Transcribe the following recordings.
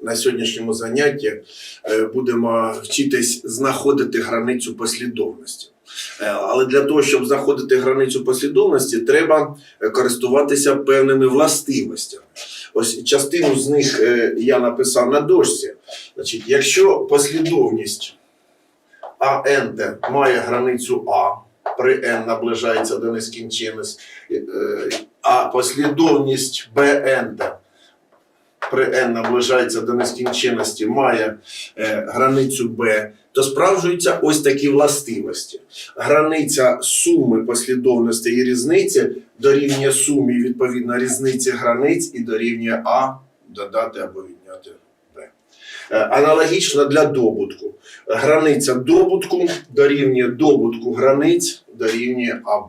на сьогоднішньому занятті е, будемо вчитись знаходити границю послідовності. Е, Але для того, щоб знаходити границю послідовності, треба е, користуватися певними властивостями. Ось частину з них я написав на дошці. Значить, якщо послідовність АНТ має границю А, при n наближається до нескінченності, а послідовність БНТ при n наближається до нескінченності, має е, границю B, то справжуються ось такі властивості. Границя суми послідовностей і різниці дорівнює сумі відповідно різниці границь і дорівнює А додати або відняти Б. Е, Аналогічно для добутку. Границя добутку дорівнює добутку границь дорівнює АБ.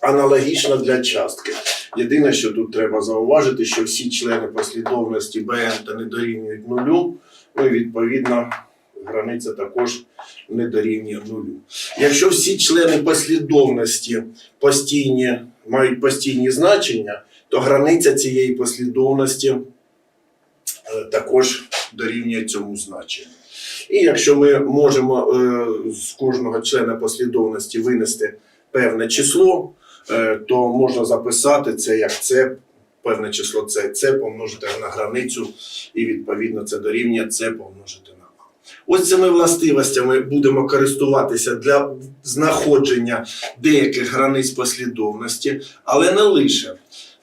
Аналогічно для частки. Єдине, що тут треба зауважити, що всі члени послідовності БН та не дорівнюють нулю, ну і відповідно границя також не дорівнює нулю. Якщо всі члени послідовності постійні, мають постійні значення, то границя цієї послідовності е, також дорівнює цьому значенню. І якщо ми можемо е, з кожного члена послідовності винести певне число, то можна записати це як це, певне число це, це помножити на границю, і відповідно це дорівнює це помножити на А. Ось цими властивостями будемо користуватися для знаходження деяких границь послідовності, але не лише.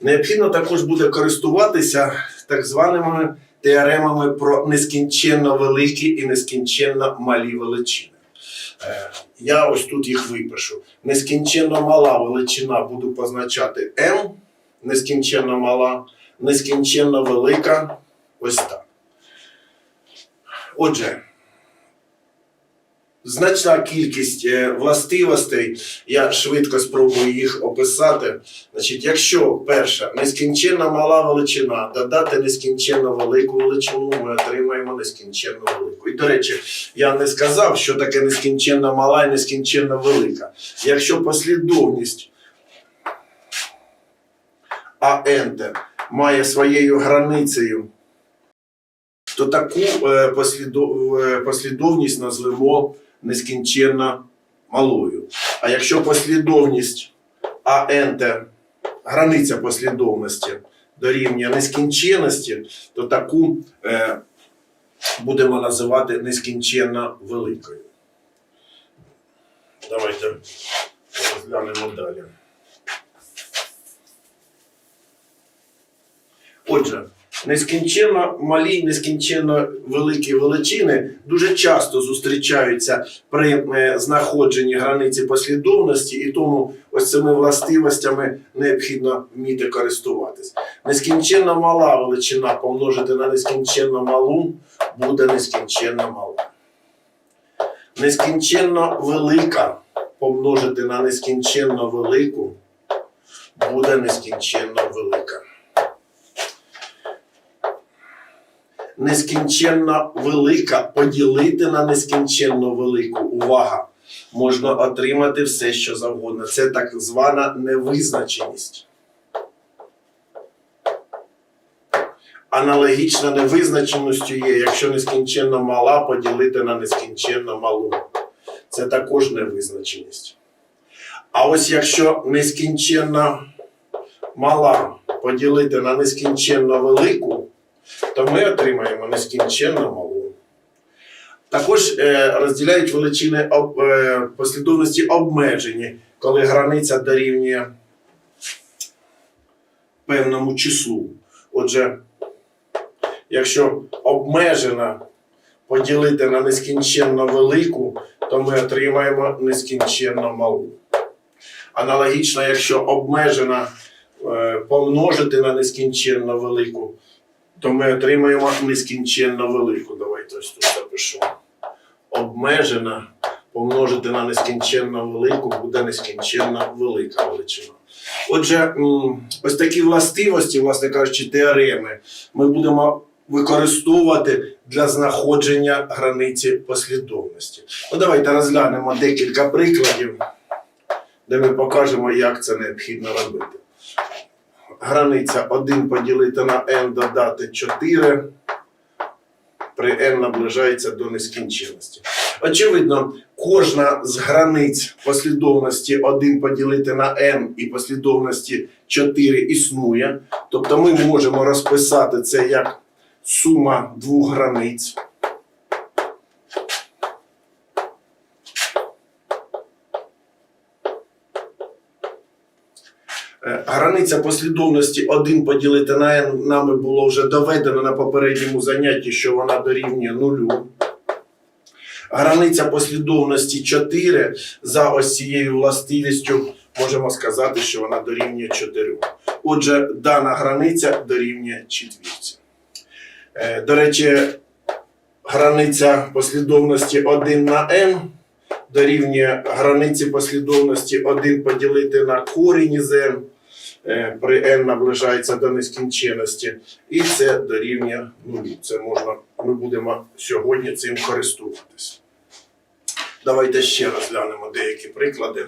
Необхідно також буде користуватися так званими теоремами про нескінченно великі і нескінченно малі величини. Е, Я ось тут їх випишу. Нескінченно мала величина буду позначати m, нескінченно мала, нескінченно велика ось так. Отже, значна кількість е, властивостей, я швидко спробую їх описати. Значить, якщо перша нескінченно мала величина додати нескінченно велику величину, ми отримаємо нескінченно велику. До речі, я не сказав, що таке нескінченно мала і нескінченно велика. Якщо послідовність АНТ має своєю границею, то таку е, е, послідовність назвемо нескінченно малою. А якщо послідовність АНТ, границя послідовності дорівнює нескінченності, то таку е, будемо називати нескінченно великою. Давайте розглянемо далі. Отже, нескінченно малі, нескінченно великі величини дуже часто зустрічаються при е, знаходженні границі послідовності, і тому ось цими властивостями необхідно вміти користуватись. Нескінченно мала величина помножити на нескінченно малу буде нескінченно мала. Нескінченно велика помножити на нескінченно велику буде нескінченно велика. Нескінченно велика поділити на нескінченно велику. Увага! Можна отримати все, що завгодно. Це так звана невизначеність. Аналогічна невизначеністю є, якщо нескінченно мала поділити на нескінченно малу. Це також невизначеність. А ось якщо нескінченно мала поділити на нескінченно велику, то ми отримаємо нескінченно малу. Також е, розділяють величини е, послідовності обмежені, коли границя дорівнює певному числу. Отже, якщо обмежена поділити на нескінченно велику, то ми отримаємо нескінченно малу. Аналогічно, якщо обмежена е, помножити на нескінченно велику, то ми отримаємо нескінченно велику. Давайте ось тут запишу. Обмежена помножити на нескінченно велику буде нескінченно велика величина. Отже, ось такі властивості, власне кажучи, теореми, ми будемо використовувати для знаходження границі послідовності. Ну, давайте розглянемо декілька прикладів, де ми покажемо, як це необхідно робити границя 1 поділити на n додати 4 при n наближається до нескінченності. Очевидно, кожна з границь послідовності 1 поділити на n і послідовності 4 існує. Тобто ми можемо розписати це як сума двох границь. Границя послідовності 1 поділити на n нами було вже доведено на попередньому занятті, що вона дорівнює нулю. Границя послідовності 4 за ось цією властивістю можемо сказати, що вона дорівнює 4. Отже, дана границя дорівнює четвірці. Е, До речі, границя послідовності 1 на n дорівнює границі послідовності 1 поділити на корінь із n. Е, При n наближається до нескінченності, і це дорівнює нулю. Це можна, ми будемо сьогодні цим користуватись. Давайте ще розглянемо деякі приклади.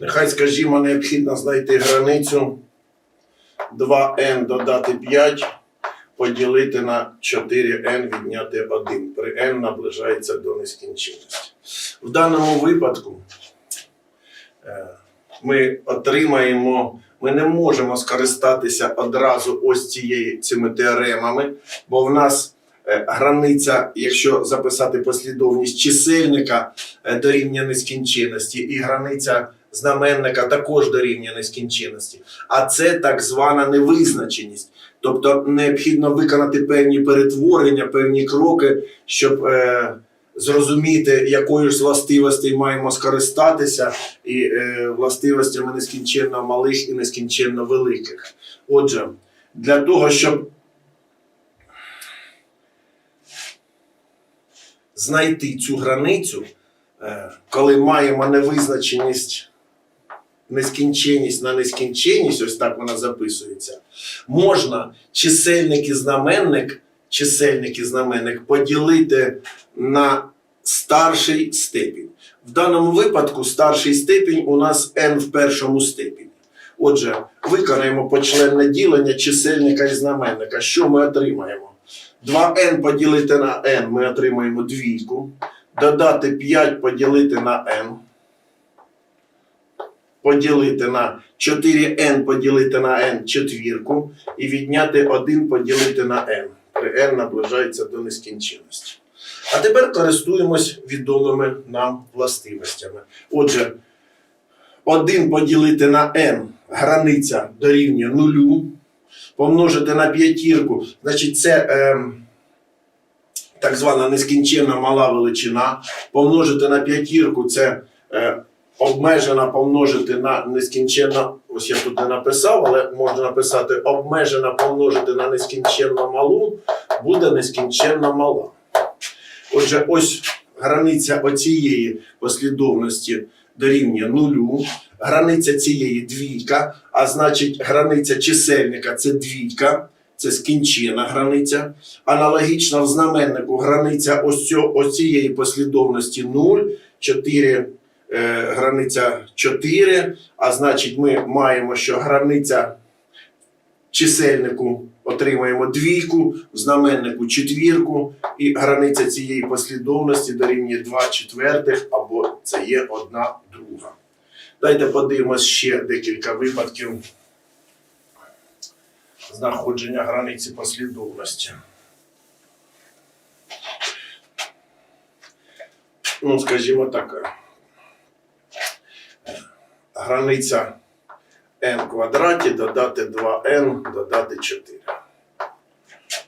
Нехай, скажімо, необхідно знайти границю 2n додати 5, поділити на 4n відняти 1. При n наближається до нескінченності. В даному випадку е, ми отримаємо, ми не можемо скористатися одразу ось цією цими теоремами, бо в нас е, границя, якщо записати послідовність чисельника е, дорівнює нескінченності, і границя знаменника також дорівнює нескінченності. А це так звана невизначеність. Тобто необхідно виконати певні перетворення, певні кроки, щоб е, зрозуміти, якою ж властивостей маємо скористатися, і е, властивостями нескінченно малих і нескінченно великих. Отже, для того, щоб знайти цю границю, е, коли маємо невизначеність, нескінченність на нескінченність, ось так вона записується, можна чисельник і знаменник, чисельник і знаменник поділити на старший степінь. В даному випадку старший степінь у нас n в першому степені. Отже, виконаємо почленне ділення чисельника і знаменника. Що ми отримаємо? 2n поділити на n ми отримаємо двійку. Додати 5 поділити на n. Поділити на 4n поділити на n четвірку. І відняти 1 поділити на n. При n наближається до нескінченності. А тепер користуємось відомими нам властивостями. Отже, 1 поділити на n границя дорівнює нулю. Помножити на п'ятірку, значить, це ем, так звана нескінченна мала величина. Помножити на п'ятірку це е, обмежена помножити на нескінченно, ось я тут не написав, але можна написати обмежена помножити на нескінченно малу, буде нескінченно мала. Отже, ось границя оцієї послідовності дорівнює нулю. Границя цієї двійка, а значить границя чисельника це двійка, це скінчена границя. Аналогічно в знаменнику границя ось, цієї послідовності 0, 4, е, границя 4, а значить ми маємо, що границя чисельнику отримаємо двійку, в знаменнику четвірку, і границя цієї послідовності дорівнює 2 четвертих, або це є одна друга. Дайте подивимось ще декілька випадків знаходження границі послідовності. Ну, скажімо так, е, границя n квадраті додати 2n додати 4.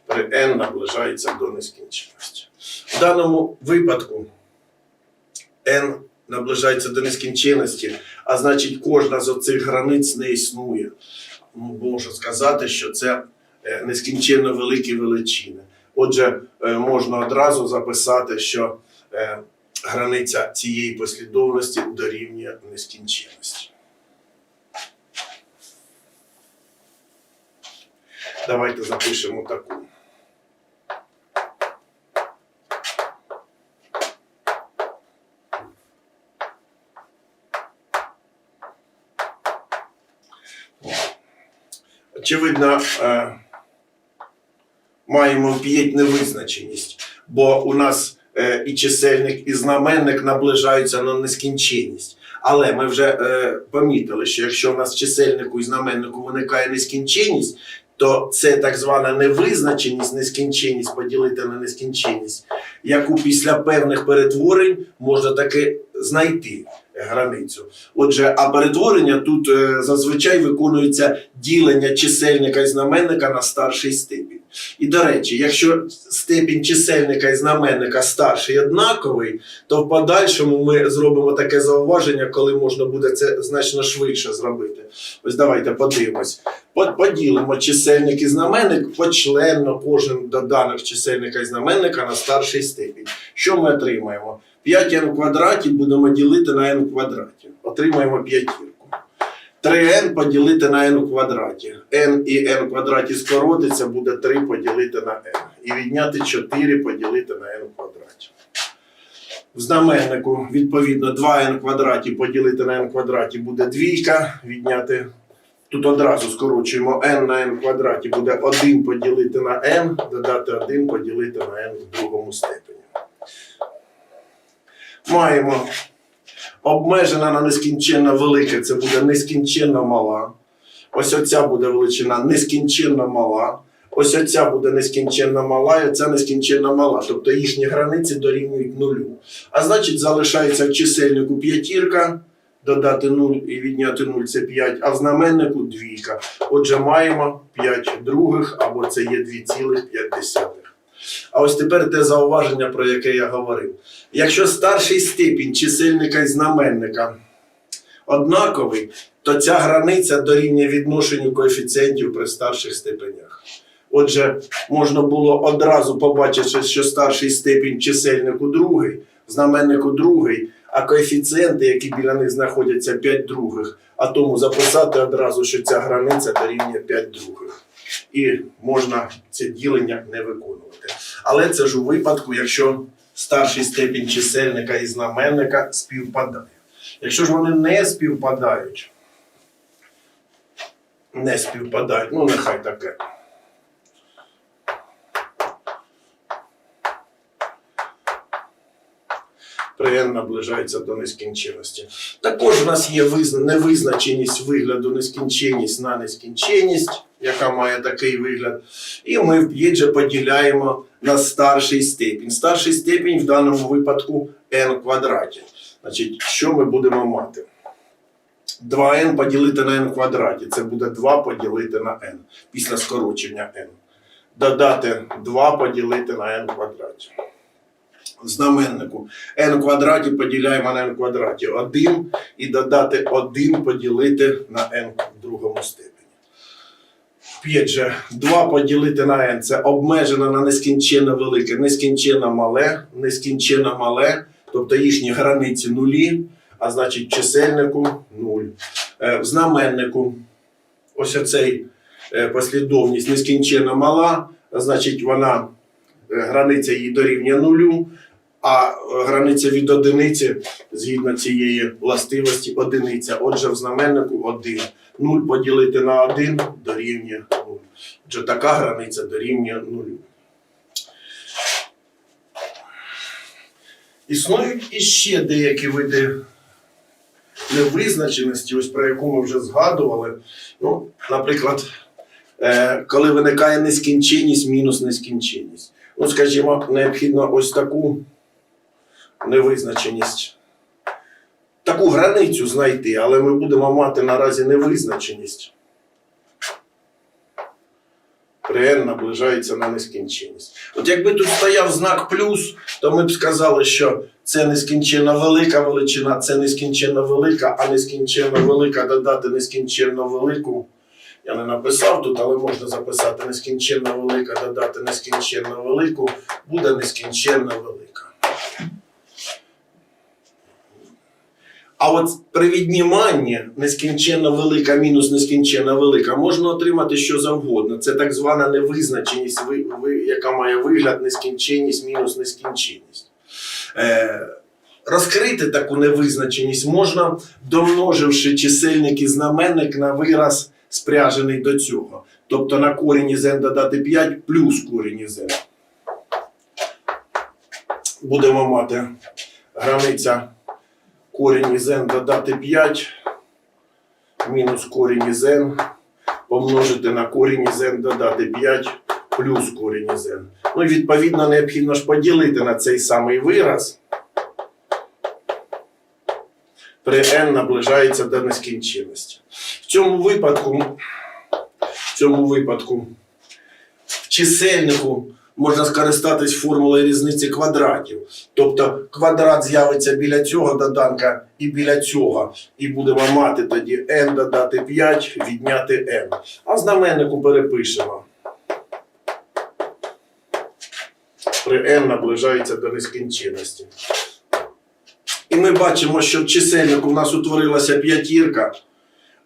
При n наближається до нескінченності. В даному випадку n наближається до нескінченності, а значить кожна з оцих границь не існує. Ну, можу сказати, що це е, нескінченно великі величини. Отже, е, можна одразу записати, що е, границя цієї послідовності дорівнює нескінченності. Давайте запишемо таку. Очевидно, е, маємо п'ять невизначеність, бо у нас і чисельник, і знаменник наближаються на нескінченність. Але ми вже е, помітили, що якщо у нас в чисельнику і знаменнику виникає нескінченність, то це так звана невизначеність, нескінченність поділити на нескінченність, яку після певних перетворень можна таки знайти границю. Отже, а перетворення тут е, зазвичай виконується ділення чисельника і знаменника на старший степінь. І до речі, якщо степінь чисельника і знаменника старший однаковий, то в подальшому ми зробимо таке зауваження, коли можна буде це значно швидше зробити. Ось давайте подивимось. Поділимо чисельник і знаменник почленно кожен доданок чисельника і знаменника на старший степінь. Що ми отримаємо? 5n в квадраті будемо ділити на n в квадраті. Отримаємо п'ятірку. 3n поділити на n у квадраті. n і n в квадраті скоротиться, буде 3 поділити на n. І відняти 4 поділити на n в квадраті. В знаменнику, відповідно, 2n в квадраті поділити на n квадраті буде двійка. Відняти Тут одразу скорочуємо n на n квадраті буде 1 поділити на n, додати 1 поділити на n в другому степені. Маємо обмежена на нескінченно велике, це буде нескінченно мала. Ось оця буде величина нескінченно мала. Ось оця буде нескінченно мала, і оця нескінченно мала. Тобто їхні границі дорівнюють нулю. А значить, залишається в чисельнику п'ятірка, додати 0 і відняти 0 це 5, а в знаменнику двійка. Отже, маємо 5 других, або це є 2,5. А ось тепер те зауваження, про яке я говорив. Якщо старший степінь чисельника і знаменника однаковий, то ця границя дорівнює відношенню коефіцієнтів при старших степенях. Отже, можна було одразу побачити, що старший степінь чисельнику другий, знаменнику другий, а коефіцієнти, які біля них знаходяться 5 других, а тому записати одразу, що ця границя дорівнює 5 других. І можна це ділення не виконувати. Але це ж у випадку, якщо старший степінь чисельника і знаменника співпадає. Якщо ж вони не співпадають, не співпадають, ну нехай таке. Приємно наближається до нескінченності. Також у нас є невизначеність вигляду нескінченність на нескінченність, яка має такий вигляд. І ми в п'єдже поділяємо на старший степінь. Старший степінь в даному випадку n квадраті. Значить, що ми будемо мати? 2n поділити на n квадраті. Це буде 2 поділити на n після скорочення n. Додати 2 поділити на n квадраті. Знаменнику n квадраті поділяємо на n квадраті 1 і додати 1 поділити на n в другому степені. П'ять же 2 поділити на n це обмежено на нескінченно велике, нескінченно мале, нескінченно мале, тобто їхні границі нулі, а значить чисельнику 0. Е, В знаменнику. Ось оцей е, послідовність. Нескінченно мала, а значить вона е, границя її дорівнює нулю, а е, границя від одиниці згідно цієї властивості одиниця. Отже, в знаменнику 1. 0 поділити на 1 дорівнює 0. Отже, така границя дорівнює 0. Існують іще деякі види невизначеності, ось про яку ми вже згадували. Ну, наприклад, е, коли виникає нескінченність мінус нескінченність. Ну, скажімо, необхідно ось таку невизначеність, таку границю знайти, але ми будемо мати наразі невизначеність. При наближається на нескінченність. От якби тут стояв знак плюс, то ми б сказали, що це нескінченно велика величина, це нескінченно велика, а нескінченно велика додати нескінченно велику. Я не написав тут, але можна записати нескінченно велика, додати нескінченно велику, буде нескінченно велика. А от при відніманні нескінченно велика мінус нескінченно велика можна отримати що завгодно. Це так звана невизначеність, ви- ви- яка має вигляд нескінченність мінус нескінченність. Е, розкрити таку невизначеність можна, домноживши чисельник і знаменник на вираз спряжений до цього. Тобто на корінь із додати 5 плюс корінь n. Будемо мати границя корінь із n додати 5 мінус корінь із n помножити на корінь із n додати 5 плюс корінь із n. Ну і відповідно необхідно ж поділити на цей самий вираз. При n наближається до нескінченності. В цьому випадку, в цьому випадку в чисельнику можна скористатись формулою різниці квадратів. Тобто квадрат з'явиться біля цього доданка і біля цього. І будемо мати тоді n додати 5, відняти n. А знаменнику перепишемо. При n наближається до нескінченності. І ми бачимо, що в чисельнику в нас утворилася п'ятірка,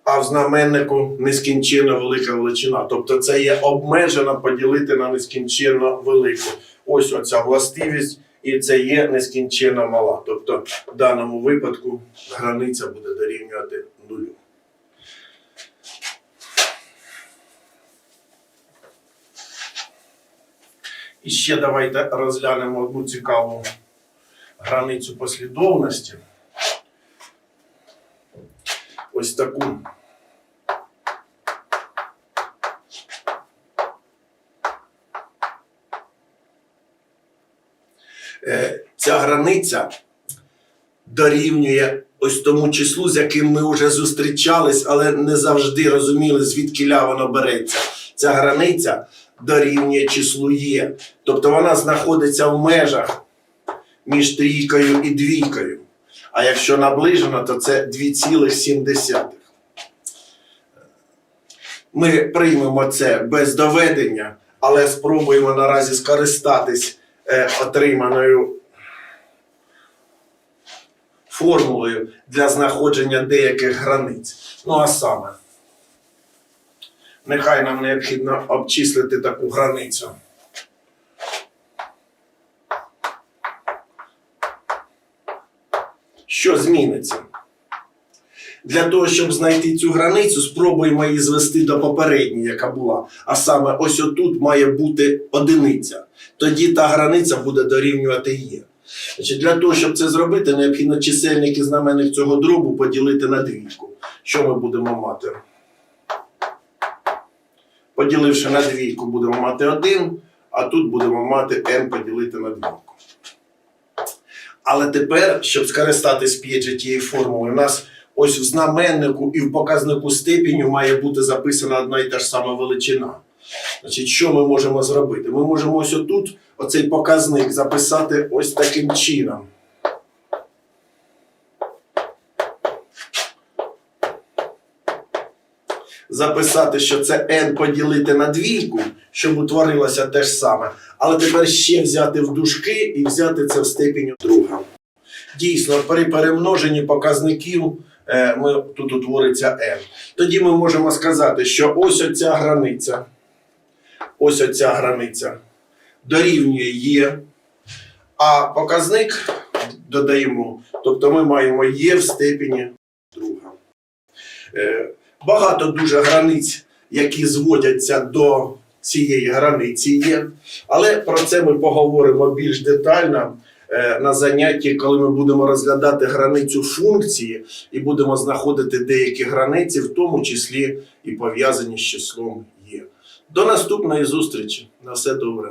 а в знаменнику нескінченно велика величина. Тобто це є обмежено поділити на нескінченно велику. Ось оця властивість, і це є нескінченно мала. Тобто в даному випадку границя буде дорівнювати нулю. І ще давайте розглянемо одну цікаву границю послідовності. Ось таку. Е, Ця границя дорівнює ось тому числу, з яким ми вже зустрічались, але не завжди розуміли, звідки ля воно береться. Ця границя дорівнює числу Є. Тобто вона знаходиться в межах між трійкою і двійкою. А якщо наближено, то це 2,7. Ми приймемо це без доведення, але спробуємо наразі скористатись е, отриманою формулою для знаходження деяких границь. Ну а саме, нехай нам необхідно обчислити таку границю. Що зміниться? Для того, щоб знайти цю границю, спробуємо її звести до попередньої, яка була. А саме, ось отут має бути одиниця. Тоді та границя буде дорівнювати є. Значить, для того, щоб це зробити, необхідно чисельник і знаменник цього дробу поділити на двійку. Що ми будемо мати? Поділивши на двійку, будемо мати 1, а тут будемо мати n поділити на двійку. Але тепер, щоб скористатись п'єджі тієї формули, у нас ось в знаменнику і в показнику степеню має бути записана одна і та ж сама величина. Значить, що ми можемо зробити? Ми можемо ось отут оцей показник записати ось таким чином. Записати, що це n поділити на двійку, щоб утворилося те ж саме. Але тепер ще взяти в дужки і взяти це в степені друга. Дійсно, при перемноженні показників е, ми, тут утвориться n. Тоді ми можемо сказати, що ось оця границя, ось оця границя дорівнює є, а показник додаємо. Тобто ми маємо є в степені друга. Багато дуже границь, які зводяться до цієї границі є. Але про це ми поговоримо більш детально е, на занятті, коли ми будемо розглядати границю функції і будемо знаходити деякі границі, в тому числі і пов'язані з числом є. До наступної зустрічі. На все добре.